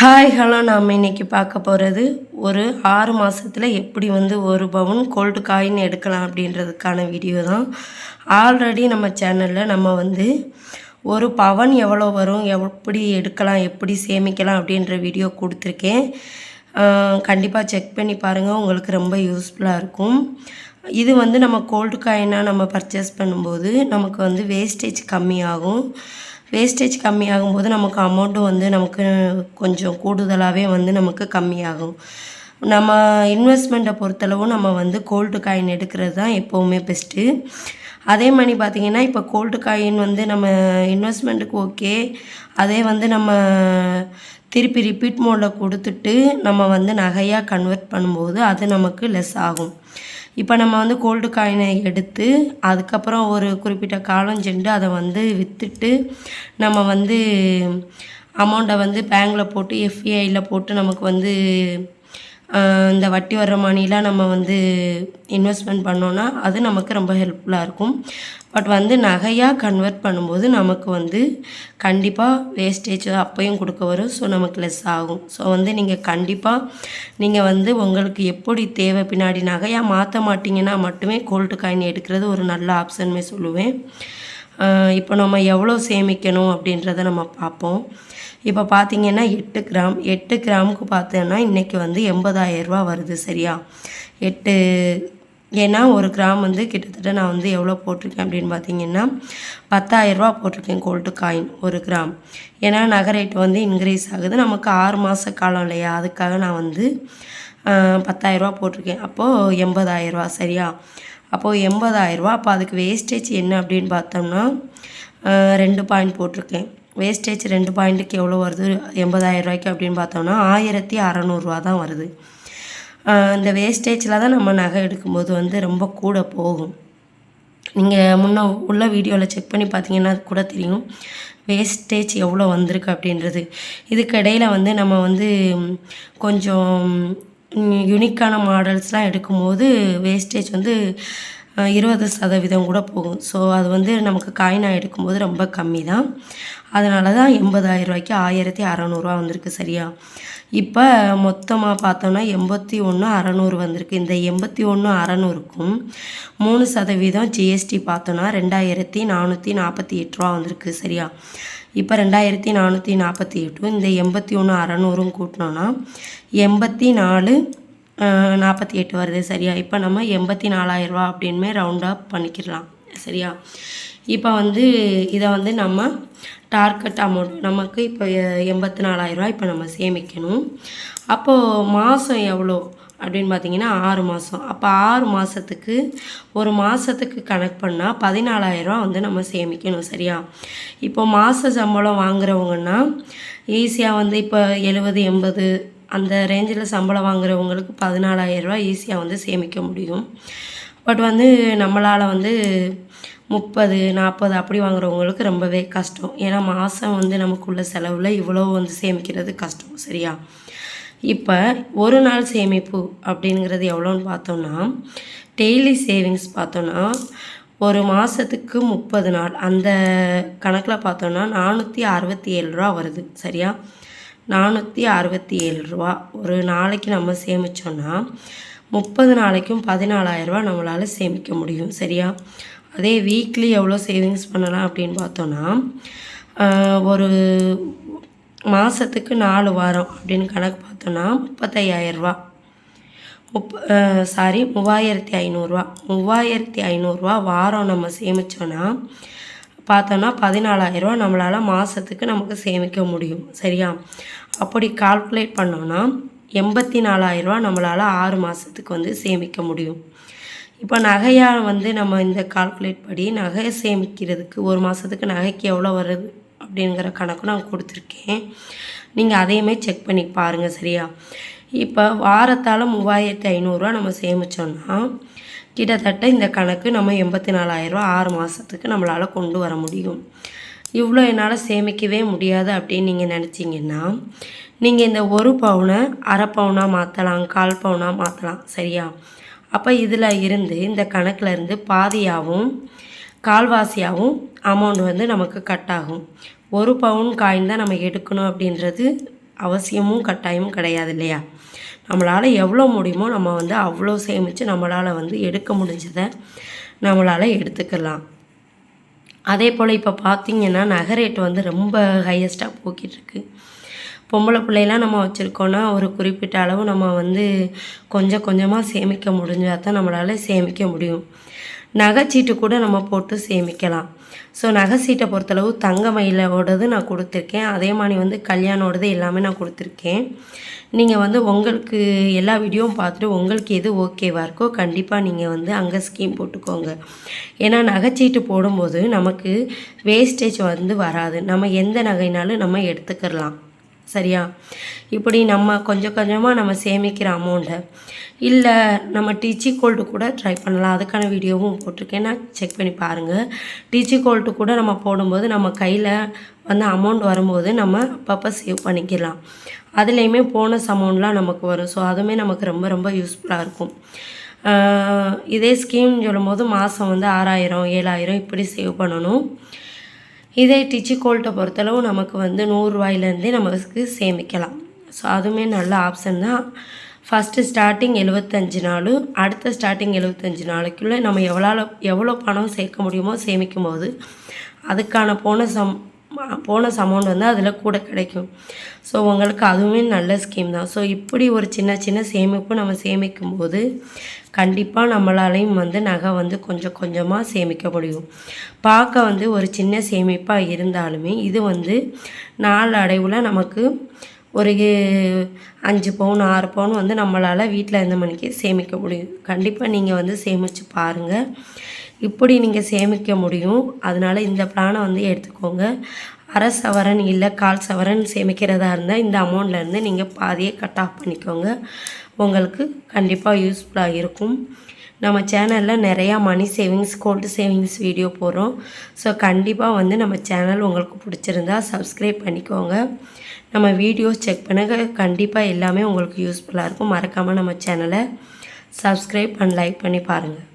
Hi hello நாம் இன்னைக்கு பார்க்க போகிறது ஒரு ஆறு மாதத்தில் எப்படி வந்து ஒரு பவுன் கோல்டு காயின் எடுக்கலாம் அப்படின்றதுக்கான வீடியோ தான். ஆல்ரெடி நம்ம சேனலில் நம்ம வந்து ஒரு பவன் எவ்வளோ வரும் எப்படி எடுக்கலாம் எப்படி சேமிக்கலாம் அப்படின்ற வீடியோ கொடுத்துருக்கேன். கண்டிப்பாக செக் பண்ணி பாருங்கள் உங்களுக்கு ரொம்ப யூஸ்ஃபுல்லாக இருக்கும். இது வந்து நம்ம கோல்டு காயினாக நம்ம பர்ச்சேஸ் பண்ணும்போது நமக்கு வந்து வேஸ்டேஜ் கம்மியாகும். வேஸ்டேஜ் கம்மியாகும்போது நமக்கு அமௌண்ட்டும் வந்து நமக்கு கொஞ்சம் கூடுதலாகவே வந்து நமக்கு கம்மியாகும். நம்ம இன்வெஸ்ட்மெண்ட்டை பொறுத்தளவு நம்ம வந்து கோல்டு காயின் எடுக்கிறது தான் எப்போவுமே பெஸ்ட்டு அதே மாதிரி பார்த்திங்கன்னா இப்போ கோல்டு காயின் வந்து நம்ம இன்வெஸ்ட்மெண்ட்டுக்கு ஓகே அதே வந்து நம்ம திருப்பி ரிப்பீட் மோடில் கொடுத்துட்டு நம்ம வந்து நகையாக கன்வெர்ட் பண்ணும்போது அது நமக்கு லெஸ் ஆகும். இப்போ நம்ம வந்து கோல்டு காயினை எடுத்து அதுக்கப்புறம் ஒரு குறிப்பிட்ட காலம் சென்று அதை வந்து விற்றுட்டு நம்ம வந்து அமௌண்ட்டை வந்து பேங்கில் போட்டு எஃப்ஐயில் போட்டு நமக்கு வந்து இந்த வட்டி வர்ற மணிலாம் நம்ம வந்து இன்வெஸ்ட்மெண்ட் பண்ணோன்னா அது நமக்கு ரொம்ப ஹெல்ப்ஃபுல்லாக இருக்கும். பட் வந்து நகையாக கன்வெர்ட் பண்ணும்போது நமக்கு வந்து கண்டிப்பாக வேஸ்டேஜ் அப்பையும் கொடுக்க வரும். ஸோ நமக்கு லெஸ் ஆகும். ஸோ வந்து நீங்கள் கண்டிப்பாக நீங்கள் வந்து உங்களுக்கு எப்படி தேவை பின்னாடி நகையாக மாற்ற மாட்டிங்கன்னா மட்டுமே கோல்டு காயின் எடுக்கிறது ஒரு நல்ல ஆப்ஷன்மே சொல்லுவேன். இப்போ நம்ம எவ்வளோ சேமிக்கணும் அப்படின்றத நம்ம பார்ப்போம். இப்போ பார்த்திங்கன்னா எட்டு கிராம் எட்டு கிராமுக்கு பார்த்தோன்னா இன்றைக்கி வந்து எண்பதாயிரம் ரூபா வருது சரியா? எட்டு ஏன்னா ஒரு கிராம் வந்து கிட்டத்தட்ட நான் வந்து எவ்வளோ போட்டிருக்கேன் அப்படின்னு பார்த்தீங்கன்னா பத்தாயிரரூபா போட்டிருக்கேன் கோல்டு காயின் ஒரு கிராம். ஏன்னா நகை ரேட் வந்து இன்க்ரீஸ் ஆகுது. நமக்கு ஆறு மாத காலம் இல்லையா? அதுக்காக நான் வந்து ஆஹ், பத்தாயிரரூபா போட்டிருக்கேன். அப்போது எண்பதாயிரரூபா சரியா? அப்போது எண்பதாயிரரூபா அப்போ அதுக்கு வேஸ்டேஜ் என்ன அப்படின்னு பார்த்தோம்னா ரெண்டு பாயிண்ட் போட்டிருக்கேன். வேஸ்டேஜ் ரெண்டு பாயிண்ட்டுக்கு எவ்வளோ வருது? எண்பதாயிரம் ரூபாய்க்கு அப்படின்னு பார்த்தோம்னா ஆயிரத்தி அறநூறுவா தான் வருது. இந்த வேஸ்டேஜில் தான் நம்ம நகை எடுக்கும்போது வந்து ரொம்ப கூட போகும். நீங்கள் முன்ன உள்ள வீடியோவில் செக் பண்ணி பார்த்தீங்கன்னா கூட தெரியும். வேஸ்டேஜ் எவ்வளோ வந்திருக்கு அப்படின்றது. இதுக்கிடையில் வந்து நம்ம வந்து கொஞ்சம் யுனிக்கான மாடல்ஸ்லாம் எடுக்கும்போது வேஸ்டேஜ் வந்து இருபது சதவீதம் கூட போகும். ஸோ அது வந்து நமக்கு காயினாக எடுக்கும்போது ரொம்ப கம்மி தான் அதனால தான் எண்பதாயிரம் ரூபாய்க்கு ஆயிரத்தி அறநூறுவா வந்திருக்கு சரியா? இப்போ மொத்தமாக பார்த்தோன்னா எண்பத்தி ஒன்று அறநூறு வந்திருக்கு. இந்த எண்பத்தி ஒன்று அறநூறுக்கும் மூணு சதவீதம் ஜிஎஸ்டி பார்த்தோன்னா ரெண்டாயிரத்தி நானூற்றி நாற்பத்தி எட்டு ரூபா வந்திருக்கு சரியா? இப்போ ரெண்டாயிரத்தி நானூற்றி நாற்பத்தி எட்டும் இந்த எண்பத்தி ஒன்று அறநூறும் கூட்டினோன்னா எண்பத்தி நாலு நாற்பத்தி எட்டு வருது சரியா? இப்போ நம்ம எண்பத்தி நாலாயிரரூவா அப்படின்மே ரவுண்ட் அப் பண்ணிக்கிடலாம் சரியா? இப்போ வந்து இதை வந்து நம்ம டார்கெட் அமௌண்ட் நமக்கு இப்போ எண்பத்தி நாலாயிரரூவா இப்போ நம்ம சேமிக்கணும். அப்போது மாதம் எவ்வளோ? அப்படின்னு பார்த்தீங்கன்னா ஆறு மாதம் அப்போ ஆறு மாதத்துக்கு ஒரு மாதத்துக்கு கணக்கு பண்ணால் பதினாலாயிரரூவா வந்து நம்ம சேமிக்கணும் சரியா? இப்போ மாத சம்பளம் வாங்குறவங்கன்னா ஈஸியாக வந்து இப்போ எழுபது எண்பது அந்த ரேஞ்சில் சம்பளம் வாங்குறவங்களுக்கு பதினாலாயிரரூவா ஈஸியாக வந்து சேமிக்க முடியும். பட் வந்து நம்மளால் வந்து முப்பது நாற்பது அப்படி வாங்குறவங்களுக்கு ரொம்பவே கஷ்டம். ஏன்னா மாதம் வந்து நமக்குள்ள செலவில் இவ்வளோ வந்து சேமிக்கிறது கஷ்டம் சரியா? இப்போ ஒரு நாள் சேமிப்பு அப்படிங்கிறது எவ்வளோன்னு பார்த்தோம்னா டெய்லி சேவிங்ஸ் பார்த்தோன்னா ஒரு மாதத்துக்கு முப்பது நாள். அந்த கணக்கில் பார்த்தோன்னா நானூற்றி அறுபத்தி ஏழு ரூபா வருது. சரியா? நானூற்றி அறுபத்தி ஏழு ரூபா. ஒரு நாளைக்கு நம்ம சேமித்தோன்னா முப்பது நாளைக்கும் பதினாலாயிரரூபா நம்மளால் சேமிக்க முடியும். சரியா? அதே வீக்லி எவ்வளோ சேவிங்ஸ் பண்ணலாம் அப்படின்னு பார்த்தோன்னா ஒரு மாதத்துக்கு நாலு வாரம் அப்படின்னு கணக்கு பார்த்தோன்னா முப்பத்தையாயிரரூவா முப்ப சாரி மூவாயிரத்தி ஐநூறுரூவா மூவாயிரத்தி ஐநூறுரூவா வாரம் நம்ம சேமித்தோன்னா பார்த்தோன்னா பதினாலாயிரரூவா நம்மளால் மாதத்துக்கு நமக்கு சேமிக்க முடியும். சரியா? அப்படி கால்குலேட் பண்ணோன்னா எண்பத்தி நாலாயிரரூவா நம்மளால் ஆறு மாதத்துக்கு வந்து சேமிக்க முடியும். இப்போ நகையாக வந்து நம்ம இந்த கால்குலேட் படி நகை சேமிக்கிறதுக்கு ஒரு மாதத்துக்கு நகைக்கு எவ்வளோ வருது? அப்படிங்கிற கணக்கும் நான் கொடுத்துருக்கேன். நீங்கள் அதையுமே செக் பண்ணி பாருங்கள் சரியா? இப்போ வாரத்தால் மூவாயிரத்தி ஐநூறுரூவா நம்ம சேமித்தோன்னா கிட்டத்தட்ட இந்த கணக்கு நம்ம எண்பத்தி நாலாயிரரூவா ஆறு மாதத்துக்கு நம்மளால் கொண்டு வர முடியும். இவ்வளோ என்னால் சேமிக்கவே முடியாது அப்படின்னு நீங்கள் நினச்சிங்கன்னா நீங்கள் இந்த ஒரு பவுனை அரை பவுனாக மாற்றலாம் கால் பவுனாக மாற்றலாம் சரியா? அப்போ இதில் இருந்து இந்த கணக்கில் இருந்து பாதியாகவும் கால்வாசியாகவும் அமௌண்ட் வந்து நமக்கு கட் ஆகும். ஒரு பவுன் காயின் தான் நம்ம எடுக்கணும் அப்படின்றது அவசியமும் கட்டாயமும் கிடையாது இல்லையா? நம்மளால் எவ்வளோ முடியுமோ நம்ம வந்து அவ்வளோ சேமித்து நம்மளால் வந்து எடுக்க முடிஞ்சதை நம்மளால் எடுத்துக்கலாம். அதே போல் இப்போ பார்த்தீங்கன்னா நகை ரேட் வந்து ரொம்ப ஹையஸ்ட்டாக போக்கிட்டுருக்கு பொம்பளை பிள்ளைலாம் நம்ம வச்சுருக்கோன்னா ஒரு குறிப்பிட்ட அளவு நம்ம வந்து கொஞ்சம் கொஞ்சமாக சேமிக்க முடிஞ்சால் தான் நம்மளால் சேமிக்க முடியும். நகைச்சீட்டு கூட நம்ம போட்டு சேமிக்கலாம். ஸோ நகை சீட்டை பொறுத்தளவு தங்க மயிலோடது நான் கொடுத்துருக்கேன். அதே மாதிரி வந்து கல்யாணோடது எல்லாமே நான் கொடுத்துருக்கேன். நீங்கள் வந்து உங்களுக்கு எல்லா வீடியோவும் பார்த்துட்டு உங்களுக்கு எது ஓகேவாக இருக்கோ கண்டிப்பாக நீங்கள் வந்து அங்கே ஸ்கீம் போட்டுக்கோங்க. ஏன்னா நகைச்சீட்டு போடும்போது நமக்கு வேஸ்டேஜ் வந்து வராது. நம்ம எந்த நகைனாலும் நம்ம எடுத்துக்கிடலாம் சரியா? இப்படி நம்ம கொஞ்சம் கொஞ்சமாக நம்ம சேமிக்கிற அமௌண்ட்டை இல்லை நம்ம டிச்சி கோல்டு கூட ட்ரை பண்ணலாம். அதுக்கான வீடியோவும் போட்டிருக்கேன். நான் செக் பண்ணி பாருங்கள் டீச்சி கோல்டு கூட நம்ம போடும்போது நம்ம கையில் வந்து அமௌண்ட் வரும்போது நம்ம அப்பப்போ சேவ் பண்ணிக்கலாம். அதுலேயுமே போனஸ் அமௌண்ட்லாம் நமக்கு வரும். ஸோ அதுவுமே நமக்கு ரொம்ப ரொம்ப யூஸ்ஃபுல்லாக இருக்கும். இதே ஸ்கீம் சொல்லும்போது மாதம் வந்து ஆறாயிரம் ஏழாயிரம் இப்படி சேவ் பண்ணணும். இதே டிச்சி கோல்ட்டை பொறுத்தளவு நமக்கு வந்து நூறுரூவாயிலேருந்தே நமக்கு சேமிக்கலாம். ஸோ அதுவுமே நல்ல ஆப்ஷன் தான். ஃபஸ்ட்டு ஸ்டார்டிங் எழுபத்தஞ்சு நாள் அடுத்த ஸ்டார்டிங் எழுபத்தஞ்சு நாளைக்குள்ளே நம்ம எவ்வளோ எவ்வளோ பணம் சேர்க்க முடியுமோ சேமிக்கும் போது அதுக்கான போன சம் போனஸ் அமௌண்ட் வந்து அதில் கூட கிடைக்கும். ஸோ உங்களுக்கு அதுவுமே நல்ல ஸ்கீம் தான். ஸோ இப்படி ஒரு சின்ன சின்ன சேமிப்பு நம்ம சேமிக்கும் போது கண்டிப்பாக நம்மளாலையும் வந்து நகை வந்து கொஞ்சம் கொஞ்சமாக சேமிக்க முடியும். பார்க்க வந்து ஒரு சின்ன சேமிப்பாக இருந்தாலுமே இது வந்து நாள் அடைவில் நமக்கு ஒரு அஞ்சு பவுன் ஆறு பவுன் வந்து நம்மளால் வீட்டில் இருந்த மணிக்கு சேமிக்க முடியும். கண்டிப்பாக நீங்கள் வந்து சேமித்து பாருங்கள் இப்படி நீங்கள் சேமிக்க முடியும். அதனால் இந்த பிளானை வந்து எடுத்துக்கோங்க. அரை சவரன் இல்லை கால் சவரன் சேமிக்கிறதா இருந்தால் இந்த அமௌண்ட்லேருந்து நீங்கள் பாதியை கட் ஆஃப் பண்ணிக்கோங்க. உங்களுக்கு கண்டிப்பாக யூஸ்ஃபுல்லாக இருக்கும். நம்ம சேனலில் நிறையா money savings gold savings video போடுறோம். ஸோ கண்டிப்பாக வந்து நம்ம சேனல் உங்களுக்கு பிடிச்சிருந்தா சப்ஸ்கிரைப் பண்ணிக்கோங்க. நம்ம வீடியோஸ் செக் பண்ணுங்க. கண்டிப்பாக எல்லாமே உங்களுக்கு யூஸ்ஃபுல்லாக இருக்கும். மறக்காமல் நம்ம சேனலை சப்ஸ்கிரைப் அண்ட் லைக் பண்ணி பாருங்கள்